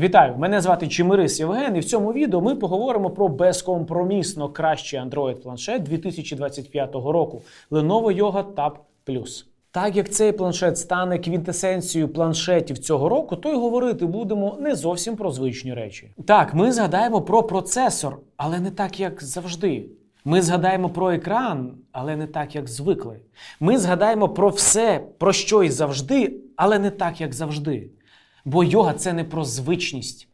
Вітаю! Мене звати Чимирис Євген, і в цьому відео ми поговоримо про безкомпромісно кращий Android планшет 2025 року Lenovo Yoga Tab Plus. Так як цей планшет стане квінтесенцією планшетів цього року, то й говорити будемо не зовсім про звичні речі. Так, ми згадаємо про процесор, але не так, як завжди. Ми згадаємо про екран, але не так, як звикли. Ми згадаємо про все, про що й завжди, але не так, як завжди. Бо йога це не про звичність,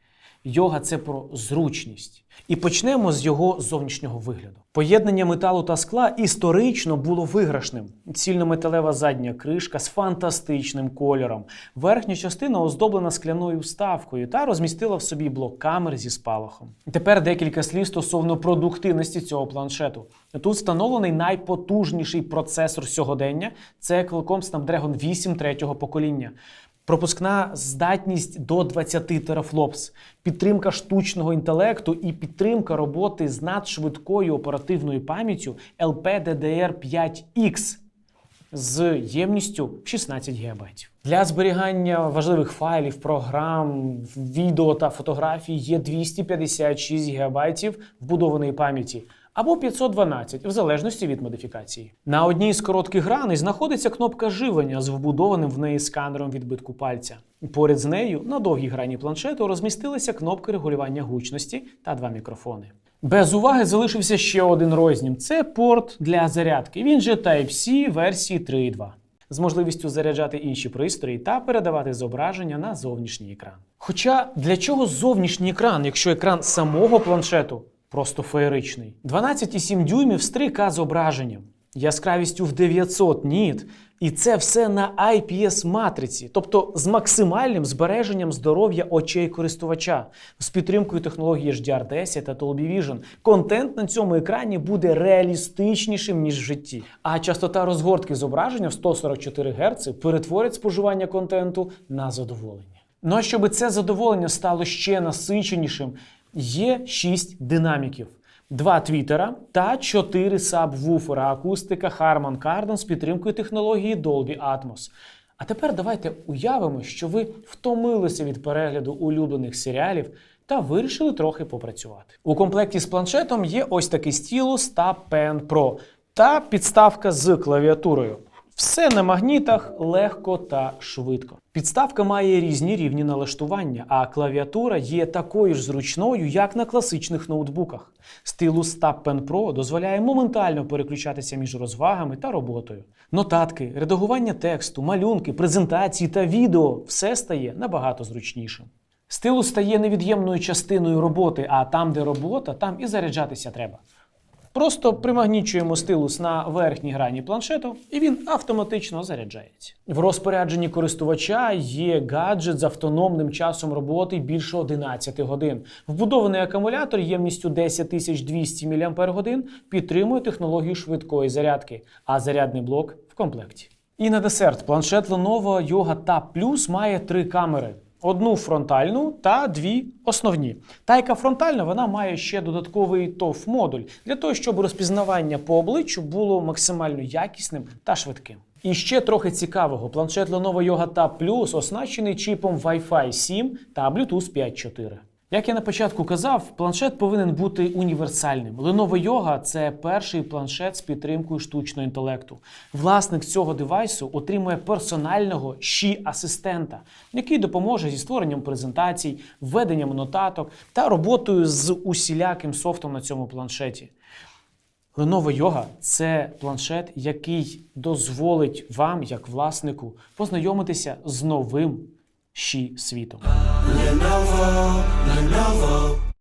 йога це про зручність. І почнемо з його зовнішнього вигляду. Поєднання металу та скла історично було виграшним. Цільнометалева задня кришка з фантастичним кольором. Верхня частина оздоблена скляною вставкою та розмістила в собі блок камер зі спалахом. Тепер декілька слів стосовно продуктивності цього планшету. Тут встановлений найпотужніший процесор сьогодення це Qualcomm Snapdragon 8 третього покоління. Пропускна здатність до 20 терафлопс, підтримка штучного інтелекту і підтримка роботи з надшвидкою оперативною пам'яттю LPDDR5X з ємністю в 16 ГБ. Для зберігання важливих файлів, програм, відео та фотографій є 256 ГБ вбудованої пам'яті або 512, в залежності від модифікації. На одній з коротких граней знаходиться кнопка живлення з вбудованим в неї сканером відбитку пальця. Поряд з нею на довгій грані планшету розмістилися кнопки регулювання гучності та два мікрофони. Без уваги залишився ще один розділ. Це порт для зарядки. Він же Type-C версії 3.2 з можливістю заряджати інші пристрої та передавати зображення на зовнішній екран. Хоча для чого зовнішній екран, якщо екран самого планшету просто феєричний? 12,7 дюймів з 3К зображенням, яскравістю в 900 ніт, і це все на IPS матриці, тобто з максимальним збереженням здоров'я очей користувача, з підтримкою технології HDR10 та Dolby Vision. Контент на цьому екрані буде реалістичнішим ніж в житті. А частота розгортки зображення в 144 Гц перетворить споживання контенту на задоволення. Ну а щоб це задоволення стало ще насиченішим, є 6 динаміків. Два твіттера та чотири сабвуфера акустика Harman Kardon з підтримкою технології Dolby Atmos. А тепер давайте уявимо, що ви втомилися від перегляду улюблених серіалів та вирішили трохи попрацювати. У комплекті з планшетом є ось такий стілус та Pen Pro та підставка з клавіатурою. Все на магнітах легко та швидко. Підставка має різні рівні налаштування, а клавіатура є такою ж зручною, як на класичних ноутбуках. Стилус Tab Pen Pro дозволяє моментально переключатися між розвагами та роботою. Нотатки, редагування тексту, малюнки, презентації та відео все стає набагато зручнішим. Стилус стає невід'ємною частиною роботи, а там, де робота, там і заряджатися треба. Просто примагнічуємо стилус на верхній грані планшету, і він автоматично заряджається. В розпорядженні користувача є гаджет з автономним часом роботи більше 11 годин. Вбудований акумулятор ємністю 10200 мАч підтримує технологію швидкої зарядки, а зарядний блок в комплекті. І на десерт планшет Lenovo Yoga Tab Plus має три камери. Одну фронтальну та дві основні. Та, яка фронтальна, вона має ще додатковий ТОВ модуль для того, щоб розпізнавання по обличчю було максимально якісним та швидким. І ще трохи цікавого: планшет Lenovo Yoga Tab Plus оснащений чіпом Wi-Fi 7 та Bluetooth 5.4. Як я на початку казав, планшет повинен бути універсальним. Lenovo Yoga – це перший планшет з підтримкою штучного інтелекту. Власник цього девайсу отримує персонального щі-асистента, який допоможе зі створенням презентацій, введенням нотаток та роботою з усіляким софтом на цьому планшеті. Lenovo Yoga – це планшет, який дозволить вам, як власнику, познайомитися з новим щі світом. Lenovo, Lenovo.